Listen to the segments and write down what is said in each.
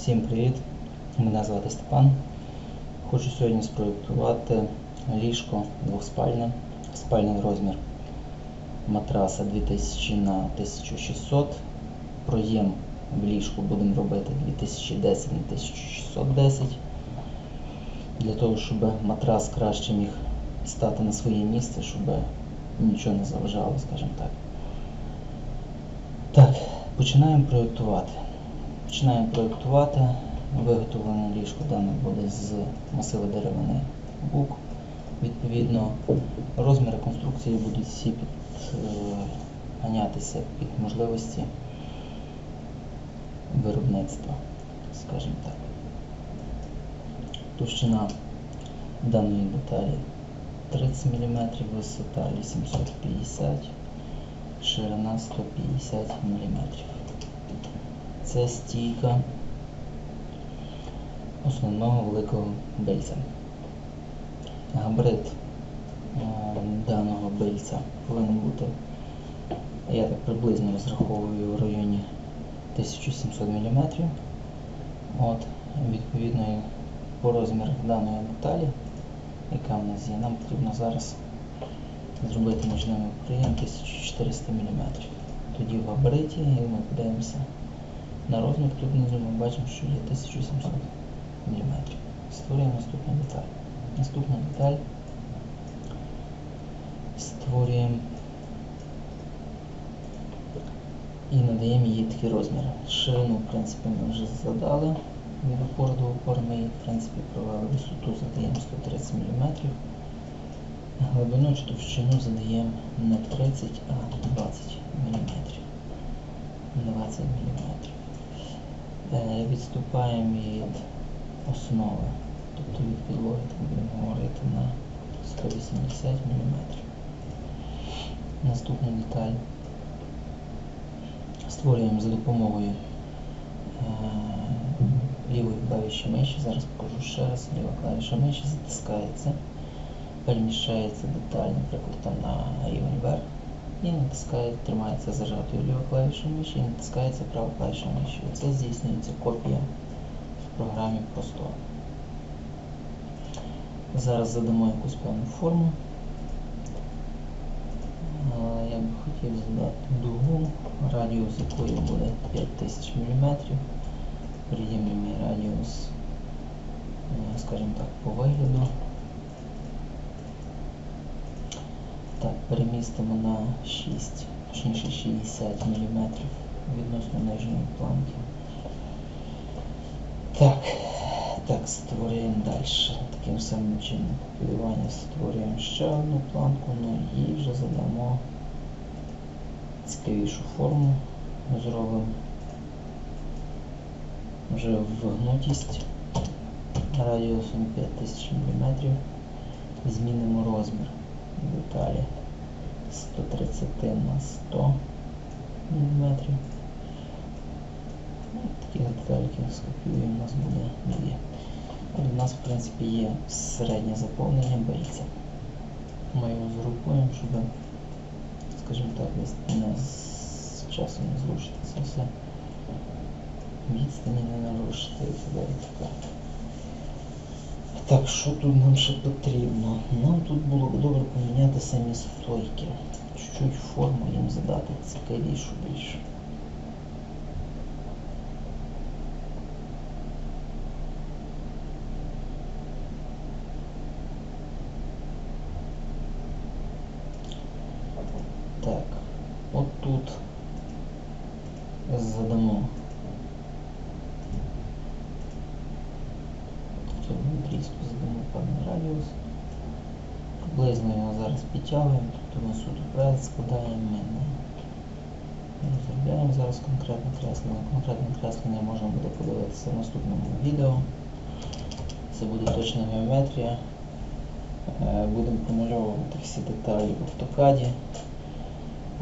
Всім привіт! Мене звати Степан. Хочу сьогодні спроєктувати ліжко двохспальне, спальний розмір матраса 2000 на 1600. Проєм в ліжку будемо робити 2010 на 1610. Для того, щоб матрас краще міг стати на своє місце, щоб нічого не заважало, скажімо так. Так, починаємо проєктувати. Починаємо проєктувати. Виготовлене ліжко дане буде з масиву деревини бук. Відповідно, розміри конструкції будуть всі підганятися під можливості виробництва, скажімо так. Товщина даної деталі 30 мм, висота 850 ширина 150 мм. Це стійка основного великого бильця. Габарит е, даного бильця повинен бути, я так приблизно розраховую в районі 1700 мм. От, відповідно, по розмірах даної деталі, яка в нас є, нам потрібно зараз зробити можливий проєм 1400 мм. Тоді в габариті, як ми подивимося на розмір, тут внизу ми бачимо, що є 1700 мм. Створюємо наступну деталь. Наступна деталь створюємо і надаємо їй такі розміри. Ширину, в принципі, ми вже задали. Від опори до опори ми її, в принципі, провели висоту, задаємо 130 мм. Глибину чи товщину задаємо не 30, а 20 мм. 20 мм. Е, Відступаємо від основи, тобто від підлоги, так будемо говорити, на 180 мм. Наступну деталь створюємо за допомогою е, лівої клавіші миші. Зараз покажу ще раз. Ліва клавіша миші затискається, переміщається деталь, наприклад, там на рівень вверх. І натискає, тримається зажатою ліва клавіша миші і натискається права клавіша миші. Це здійснюється копія в програмі просто. Зараз задамо якусь певну форму. Я би хотів задати дугу, радіус якої буде 5000 мм. Приємний мій радіус, е, скажімо так, по вигляду. Так, на 6, точніше 60 мм відносно нижньої планки. Так, так, створюємо далі. Таким самим чином копіювання створюємо ще одну планку, ну і вже задамо цікавішу форму. Зробимо вже вгнутість радіусом 5000 мм. Змінимо розмір деталі 130 на 100 мм. Такі детальки скопіюємо, у нас буде дві. У нас в принципі є середнє заповнення бельця. Ми його згрупуємо, щоб, скажімо так, не з часом не зрушити це все. Відстані не нарушити і так далі. Так, що тут нам ще потрібно? Нам тут було б добре поміняти самі стойки. Чуть-чуть форму їм задати цікавішу більше. Так, от тут задамо в цьому відрізку задамо певний радіус. Приблизно його зараз підтягуємо, тобто ми суто проект складаємо, ми розробляємо зараз конкретне креслення. Конкретне креслення можна буде подивитися в наступному відео. Це буде точна геометрія. Е, Будемо промальовувати всі деталі в автокаді,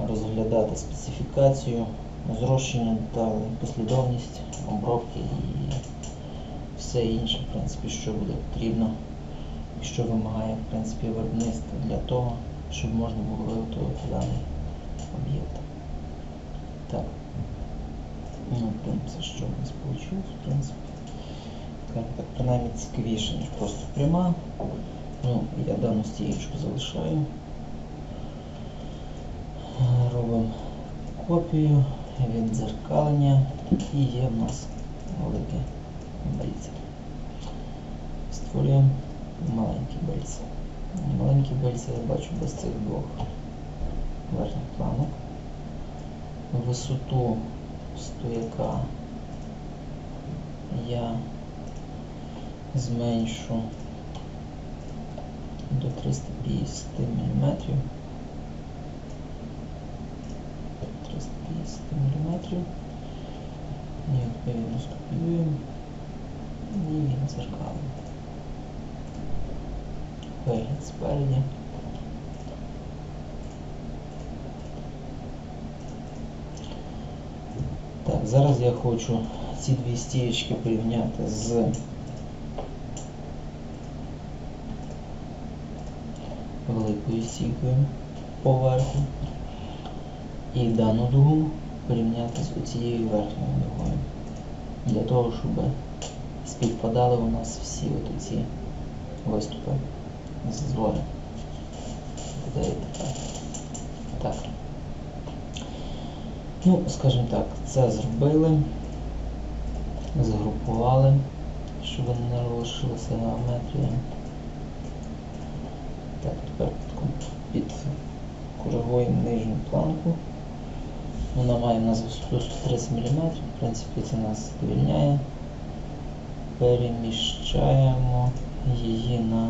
розглядати специфікацію, зрощення деталей, послідовність, обробки і все інше, в принципі, що буде потрібно що вимагає в принципі, виробництво для того, щоб можна було виготовити даний об'єкт. Так. Ну, це що у нас вийшло, в принципі. так, принаймні цікавіше, ніж просто пряма. Ну, я дану стієчку залишаю. Робимо копію, віддзеркалення і є в нас велике бельце. Створюємо маленькі бельце. Маленькі бельце я бачу без цих двох верхніх планок. Висоту стояка я зменшу до 350 мм. 350 мм. І відповідно скопіюємо і відзеркалимо. Вигляд спереді. Так, зараз я хочу ці дві стієчки порівняти з великою стійкою поверху і дану дугу порівняти з оцією верхньою дугою. Для того, щоб співпадали у нас всі от ці виступи З згори. Де і. Так. Ну, скажімо так, це зробили, згрупували, щоб не лишилася геометрія. Так, тепер під круговою нижню планку. Вона має у нас висоту 130 мм, в принципі це нас задовільняє. Переміщаємо її на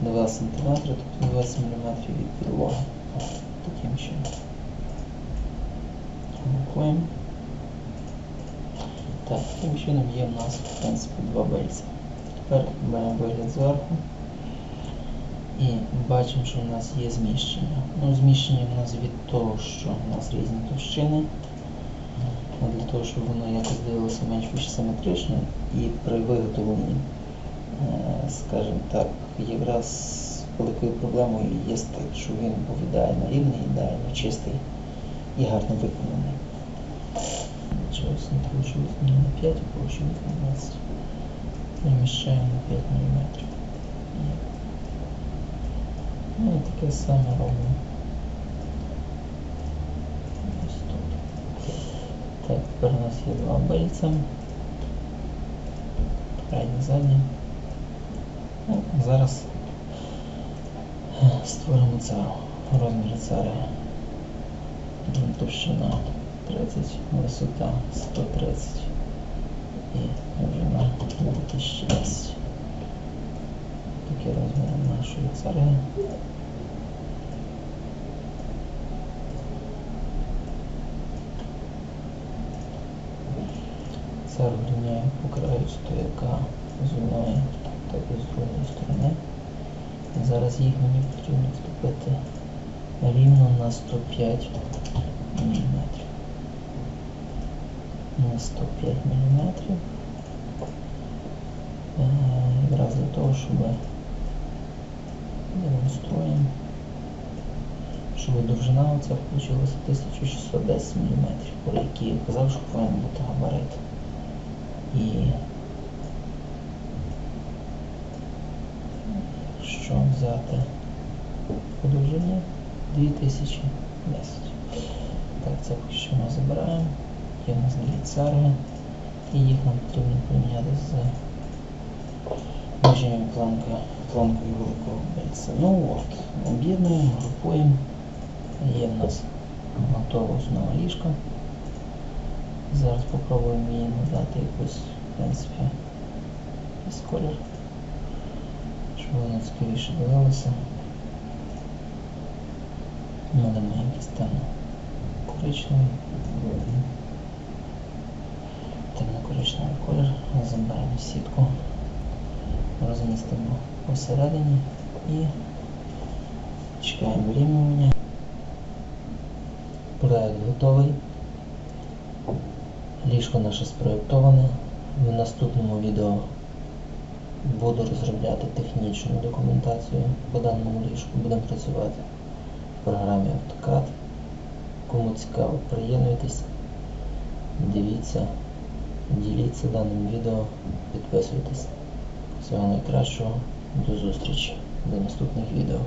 2 см, тобто 20 мм від підлоги. Таким чином. Рухаємо. Так, таким чином є в нас, в принципі, два бельця. Тепер беремо вигляд зверху і бачимо, що в нас є зміщення. Ну, зміщення в нас від того, що в нас різні товщини. Для того, щоб воно якось дивилося менш більш симетрично і при виготовленні, скажімо так, якраз великою проблемою є те, що він був ідеально рівний, ідеально чистий і гарно виконаний. Чогось не вийшло не на 5, а вийшло на 20. Переміщаємо на 5 мм. Ну і таке саме робимо. Ось тут. Так, тепер у нас є два бельця. Крайнє заднє. Ну, зараз е, створимо цару. Розмір цари. Товщина 30, висота 130 і довжина 2010. Такі розміри нашої цари. Цар рівняє по краю стояка з одної та і з другої сторони. Зараз їх мені потрібно вступити рівно на 105 мм. На 105 мм. Е, Якраз для того, щоб демонструємо, щоб довжина оця вийшла 1610 мм, по якій я казав, що повинен бути габарит. І що взяти по довжині 2010. Так, це поки що ми забираємо. Є в нас дві цари, і їх нам потрібно порівняти з нижньою планкою, планкою великого бельця. Ну от, об'єднуємо, групуємо. Є в нас готова основа ліжка. Зараз попробуємо її надати якусь, в принципі, якийсь колір, щоб воно цікавіше дивилося. Надамо якийсь темно коричневий. Темно-коричневий колір. Забираємо сітку, розмістимо посередині і чекаємо вирівнювання. Проект готовий. Ліжко наше спроєктоване. В наступному відео буду розробляти технічну документацію по даному ліжку. Будемо працювати в програмі AutoCAD. Кому цікаво, приєднуйтесь, дивіться діліться даним відео, підписуйтесь. Всього найкращого, до зустрічі, до наступних відео.